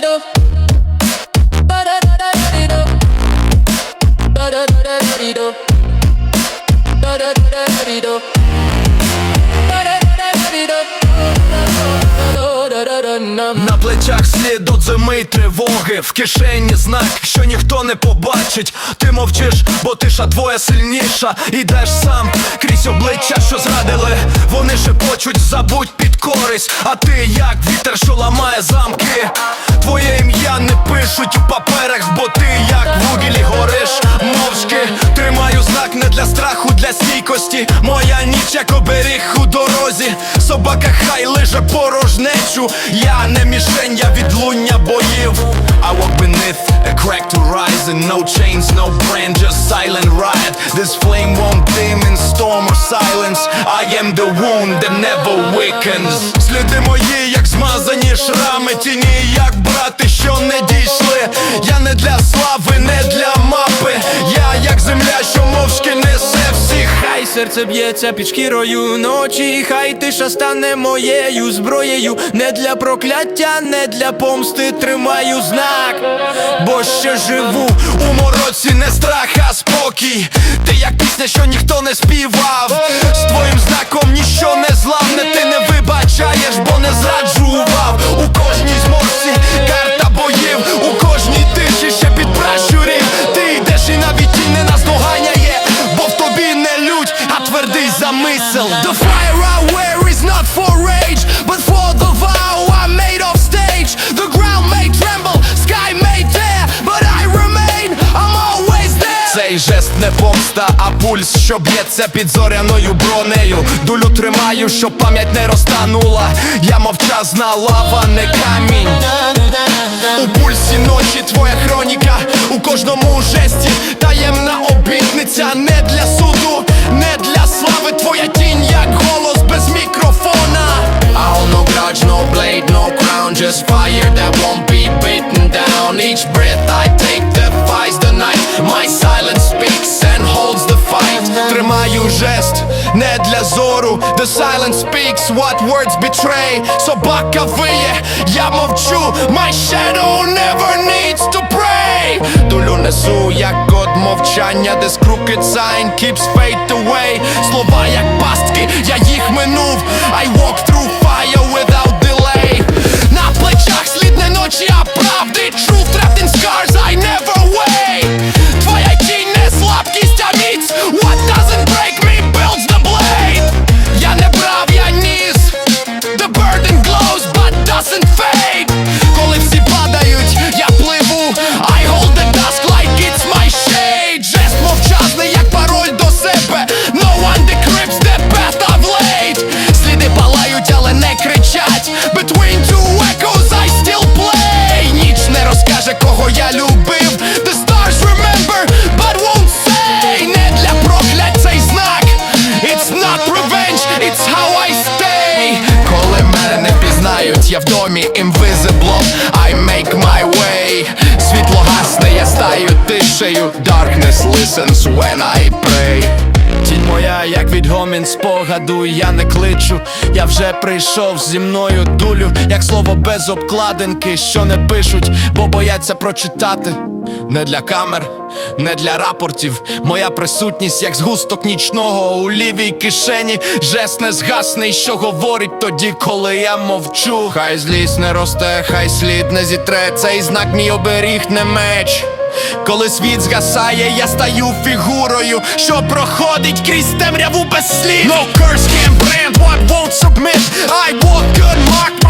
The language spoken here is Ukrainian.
Dum dum На плечах слід от зими й тривоги. В кишені знак, що ніхто не побачить. Ти мовчиш, бо тиша твоя сильніша. Ідеш сам крізь обличчя, що зрадили. Вони шепочуть, забудь під користь. А ти як вітер, що ламає замки? Твоє ім'я не пишуть у паперах, бо ти як вугілі гориш. Мовчки тримаю знак для страху, для стійкості. Моя ніч як оберіг у дорозі. Собака хай лиже порожнечу. Я не мішень, я відлуння боїв. I walk beneath a cracked horizon. No chains, no brand, just silent riot. This flame won't dim in storm or silence. I am the wound that never weakens. Сліди мої, як змазані шрами. Тіні, як брати, що не дійшли. Я не для слави, не для мапи. Я як земля, що мовчки Хай серце б'ється під шкірою ночі, хай тиша стане моєю зброєю. Не для прокляття, не для помсти тримаю знак, бо ще живу. У мороці не страх, а спокій Ти як пісня, що ніхто не співав пульс, що б'ється під зоряною бронею. Дулю тримаю, щоб пам'ять не розтанула. Я мовчазна лава, не камінь. У пульсі ночі твоя хроніка, у кожному жесті таємна обітниця не для суду, не для слави, твоя тінь, як голос без мікрофона. I hold no grudge, no blade, no crown Just fire that won't be beaten down Each breath I take для зору The silence speaks what words betray Собака виє, я мовчу My shadow never needs to pray Долю несу, як код мовчання This crooked sign keeps fate away Слова як пастки, я їх минув I walk through fire without delay На плечах слід не ночі, а правди кого я любив The stars remember, but won't say Не для проклять цей знак It's not revenge, it's how I stay Коли мене не пізнають, я в домі invisible I make my way Світло гасне, я стаю тишею Darkness listens when I pray моя, як відгомін спогаду, я не кличу, я вже прийшов зі мною дулю, як слово без обкладинки, що не пишуть, бо бояться прочитати. Не для камер, не для рапортів. Моя присутність, як згусток нічного у лівій кишені, жест не згасний, що говорить тоді, коли я мовчу. Хай злість не росте, хай слід не зітре. Цей знак мій оберіг не меч. Коли світ згасає, я стаю фігурою, що проходить крізь темряву без слів. No curse can't brand what won't submit. I walk unmarked, my